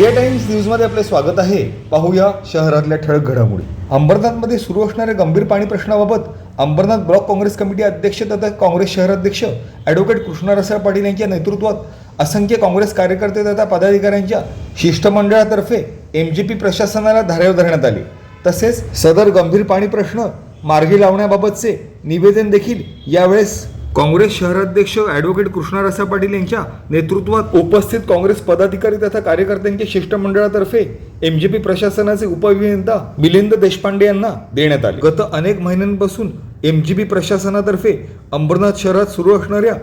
India times न्यूजमध्ये आपले स्वागत आहे. पाहूया शहरातल्या ठळक घडामोडी. अंबरनाथमध्ये सुरू असणाऱ्या गंभीर पाणी प्रश्नाबाबत अंबरनाथ ब्लॉक काँग्रेस कमिटी अध्यक्ष तथा काँग्रेस शहराध्यक्ष ॲडव्होकेट कृष्णा रसाळ पाटील यांच्या नेतृत्वात असंख्य काँग्रेस कार्यकर्ते तथा पदाधिकाऱ्यांच्या शिष्टमंडळातर्फे एम जी पी प्रशासनाला धारेवर धरण्यात आले. तसेच सदर गंभीर पाणी प्रश्न मार्गी लावण्याबाबतचे निवेदन देखील यावेळेस काँग्रेस शहराध्यक्ष ॲडव्होकेट कृष्णारसा पाटील यांच्या नेतृत्वात उपस्थित काँग्रेस पदाधिकारी तथा कार्यकर्त्यांच्या शिष्टमंडळातर्फे एम जी पी प्रशासनाचे उपअभियंता मिलिंद देशपांडे यांना देण्यात आले. गत अनेक महिन्यांपासून एम जी पी प्रशासनातर्फे अंबरनाथ शहरात सुरू असणाऱ्या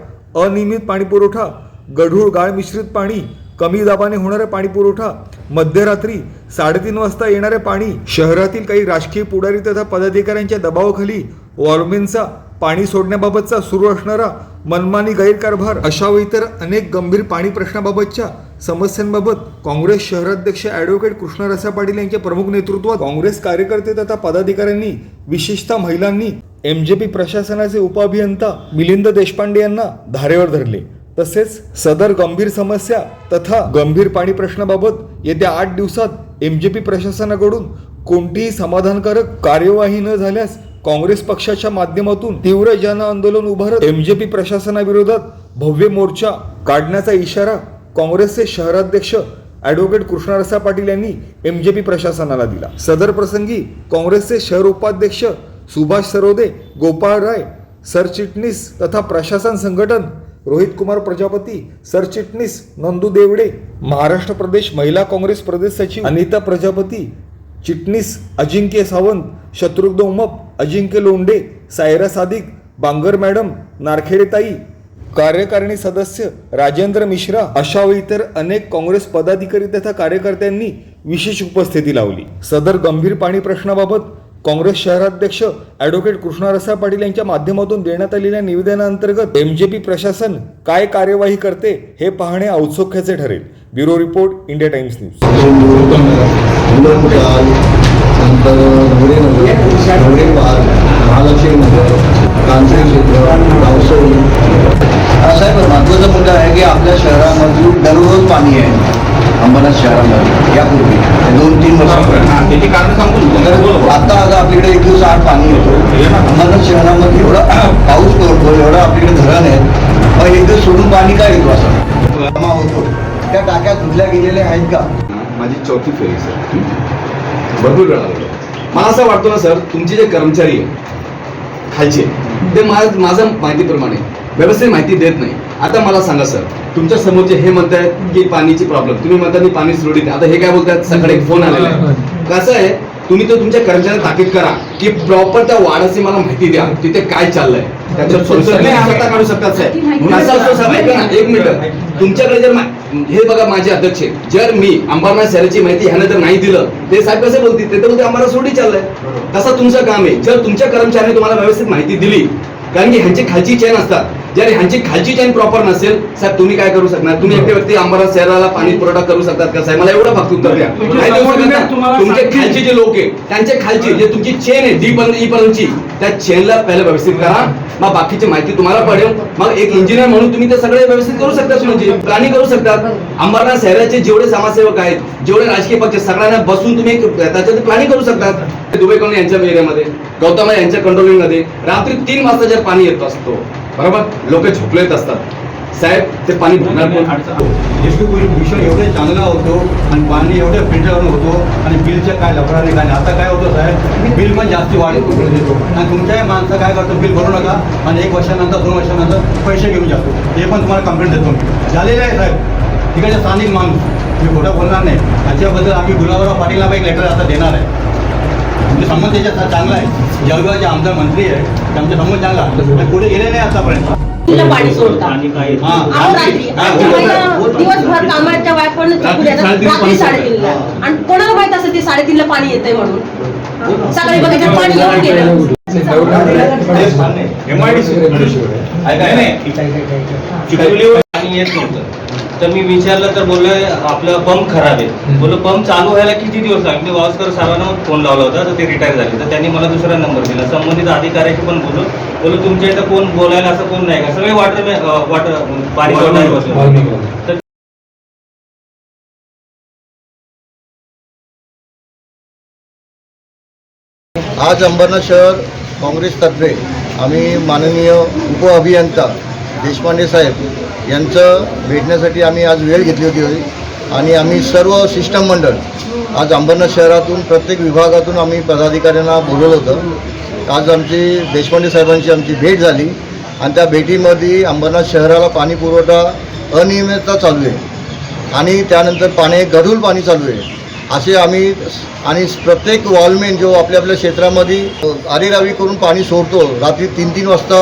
अनियमित पाणीपुरवठा गढूळ गाळ मिश्रित पाणी कमी दाबाने होणारा पाणीपुरवठा मध्यरात्री साडेतीन वाजता येणारे पाणी शहरातील काही राजकीय पुढारी तथा पदाधिकाऱ्यांच्या दबावाखाली वॉर्मेनचा पाणी सोडण्याबाबतचा सुरू असणारा मनमानी गैरकारभार अशा व इतर अनेक गंभीर पाणी प्रश्नाबाबतच्या समस्यांबाबत काँग्रेस शहराध्यक्ष ॲडव्होकेट कृष्णा रसा पाटील यांच्या प्रमुख नेतृत्वात काँग्रेस कार्यकर्ते तथा पदाधिकाऱ्यांनी विशेषतः महिलांनी एम जे पी प्रशासनाचे उपअभियंता मिलिंद देशपांडे यांना धारेवर धरले. तसेच सदर गंभीर समस्या तथा गंभीर पाणी प्रश्नाबाबत येत्या आठ दिवसात एम जे पी प्रशासनाकडून कोणतीही समाधानकारक कार्यवाही न झाल्यास काँग्रेस पक्षाच्या माध्यमातून तीव्र जन आंदोलन उभारत एमजेपी प्रशासनाविरोधात भव्य मोर्चा काढण्याचा इशारा काँग्रेसचे शहराध्यक्ष ॲडव्होकेट कृष्णरसा पाटील यांनी एमजेपी प्रशासनाला दिला. सदर प्रसंगी काँग्रेसचे शहर उपाध्यक्ष सुभाष सरोदे गोपाळ राय सरचिटणीस तथा प्रशासन संघटन रोहित कुमार प्रजापती सरचिटणीस नंदू देवडे महाराष्ट्र प्रदेश महिला काँग्रेस प्रदेश सचिव अनिता प्रजापती चिटणीस अजिंक्य सावंत शत्रुघ्न उमप अजिंक्य लोंढे सायरा सादिक बांगर मॅडम नारखेडेताई कार्यकारिणी सदस्य राजेंद्र मिश्रा अशा व इतर अनेक काँग्रेस पदाधिकारी तथा कार्यकर्त्यांनी विशेष उपस्थिती लावली. सदर गंभीर पाणी प्रश्नाबाबत काँग्रेस शहराध्यक्ष ॲडव्होकेट कृष्णारसा पाटील यांच्या माध्यमातून देण्यात आलेल्या निवेदनाअंतर्गत एमजेपी प्रशासन काय कार्यवाही करते हे पाहणे औत्सुक्याचे ठरेल. Bureau report India Times news. क्षेत्र हा साहेब महत्त्वाचा मुद्दा आहे की आपल्या शहरामध्ये दररोज पाणी आहे अंबरनाथ शहरामध्ये यापूर्वी. दोन तीन वर्षापूर्वी त्याची कारण सांगून आता आता आपल्याकडे एक दिवस आठ पाणी येतो. अंबरनाथ शहरामध्ये एवढा पाऊस पडतो एवढं आपल्याकडे धरण आहे. मग एक दिवस सोडून पाणी काय येतो असं? जमा होतो. त्या टाक्या धुतल्या गेलेल्या आहेत का? माझी चौथी फेरी सर. भरपूर वेळा मला असं वाटतं ना सर तुमचे जे कर्मचारी आहे खालचे ते मा- माझ्या माहितीप्रमाणे. व्यवस्थित माहिती देत नाही. आता मला सांगा सर. तुमच्या समोरचे हे म्हणतायत की पाणीची प्रॉब्लेम तुम्ही म्हणता मी पाणी नाही. आता हे काय बोलतायत? सकाळी एक फोन आलेला आहे. कसं आहे? तुम्ही तर तुमच्या कर्मचाऱ्यांना ताकीद करा. की प्रॉपर त्या वार्डाची मला माहिती द्या. तिथे काय चाललंय. त्याच्यावर सोल्युशन तुम्ही स्वतः काढू शकतात साहेब असतो साहेब एक मिनिट. तुमच्याकडे जर हे बघा माझे अध्यक्ष. जर मी अंबारनाथ शहराची माहिती ह्यानं जर नाही दिलं ते साहेब कसे बोलतील? ते तर बोलते आम्हाला सोडी चाललंय. तसं तुमचं काम आहे. जर तुमच्या कर्मचाऱ्यांनी तुम्हाला व्यवस्थित माहिती दिली कारण की ह्यांची खालची चेन असतात. जर ह्यांची खालची चेन प्रॉपर नसेल साहेब तुम्ही काय करू शकणार? तुम्ही एकटे व्यक्ती अंबरनाथ शहराला पाणी पुरवठा करू शकतात का साहेब? मला एवढं फक्त उत्तर द्या. ना? तुमचे खालचे जे लोक आहे त्यांचे खालची जे तुमची चेन आहे डी पर्यंत ई पर्यंतची त्या चेनला पहिले व्यवस्थित करा. मग बाकीची माहिती तुम्हाला पडेल. मग एक इंजिनियर म्हणून तुम्ही ते सगळे व्यवस्थित करू शकता प्लॅनिंग करू शकतात. अंबरनाथ शहराचे जेवढे समाजसेवक आहेत जेवढे राजकीय पक्ष सगळ्यांना बसून तुम्ही त्याच्यात प्लॅनिंग करू शकतात. दुबई कॉलनी यांच्या एरियामध्ये गौतम यांच्या कंट्रोलिंगमध्ये रात्री तीन वाजता जर पाणी येत असतो बरोबर? लोक झोपलेत असतात. साहेब ते पाणी भरणार कोण? भूषण एवढे चांगला होतो आणि पाणी एवढे फिल्टर होतो आणि बिलच्या काय लफडाने काय नाही. आता काय होतं साहेब? बिल पण जास्ती वाढ देतो आणि तुमच्याही माणसं काय करतो? बिल भरू नका. आणि एक वर्षानंतर दोन वर्षानंतर पैसे घेऊन जातो. हे पण तुम्हाला कंप्लेंट देतो मी. झालेलं आहे साहेब. तिकडे स्थानिक माणूस. मी खोटं बोलणार नाही. त्याच्याबद्दल आम्ही गुलाबराव पाटीलला पण एक लेटर आता देणार आहे. म्हणजे संबंध त्याच्यात चांगला आहे. जळगावचे आमदार मंत्री आहे ते आमचा संबंध चांगला पुढे गेले नाही आतापर्यंत. तिला पाणी हा. हा. बाईला दिवसभर कामाच्या रात्री पाणी साडेतीनला आणि कोणाला माहीत असेल ते साडेतीनला पाणी येतंय म्हणून? सकाळी बघायचं पाणी येऊन गेलं. पाणी येत नव्हतं. तर मी विचारलं तर बोलले आपला पंप खराब आहे. बोललो पंप चालू व्हायला किती दिवस लागले? वावस्कर साहेबांना फोन लावला होता तर ते रिटायर झाले. तर त्यांनी मला दुसरा नंबर दिला. संबंधित अधिकाऱ्याशी पण बोललो. बोललो तुमच्या इथं कोण बोलायला असं कोण नाही का? सगळे वाटत वाट पाणी आज अंबरनाथ शहर काँग्रेसतर्फे आम्ही माननीय उपअभियंता देशपांडे साहेब यांचं भेटण्यासाठी आम्ही आज वेळ घेतली होती आणि आम्ही सर्व सिस्टम मंडळ आज अंबरनाथ शहरातून प्रत्येक विभागातून आम्ही पदाधिकाऱ्यांना बोलवलं होतं. आज आमची देशपांडे साहेबांची आमची भेट झाली. आणि त्या भेटीमध्ये अंबरनाथ शहराला पाणी पुरवठा अनियमितता चालू आहे. आणि त्यानंतर पाणी गढूळ पाणी चालू आहे. असे आम्ही आणि प्रत्येक वॉलमेन जो आपल्या आपल्या क्षेत्रामध्ये आरेरावी करून पाणी सोडतो रात्री तीन तीन वाजता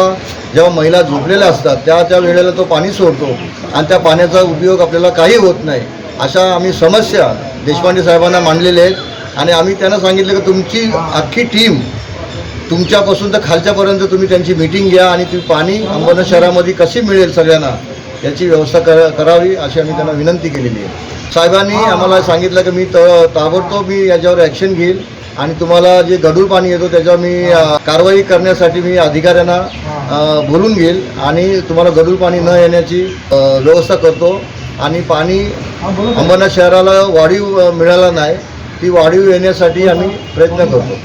जेव्हा महिला झोपलेल्या असतात त्या त्या वेळेला तो पाणी सोडतो. आणि त्या पाण्याचा उपयोग आपल्याला काही होत नाही. अशा आम्ही समस्या देशपांडे साहेबांना मांडलेल्या आहेत. आणि आम्ही त्यांना सांगितलं की तुमची अख्खी टीम तुमच्यापासून तर खालच्यापर्यंत तुम्ही त्यांची मीटिंग घ्या आणि ती पाणी अंबरनाथ शहरामध्ये कशी मिळेल सगळ्यांना? याची व्यवस्था करा करावी अशी आम्ही त्यांना विनंती केलेली आहे. साहेबांनी आम्हाला सांगितलं की मी त ताबडतोब मी याच्यावर ॲक्शन घेईल आणि तुम्हाला जे गढूळ पाणी येतो त्याच्यावर मी कारवाई करण्यासाठी मी अधिकाऱ्यांना बोलून घेईल आणि तुम्हाला गढूळ पाणी न येण्याची व्यवस्था करतो आणि पाणी अंबरनाथ शहराला वाढीव मिळाला नाही ती वाढीव येण्यासाठी आम्ही प्रयत्न करतो.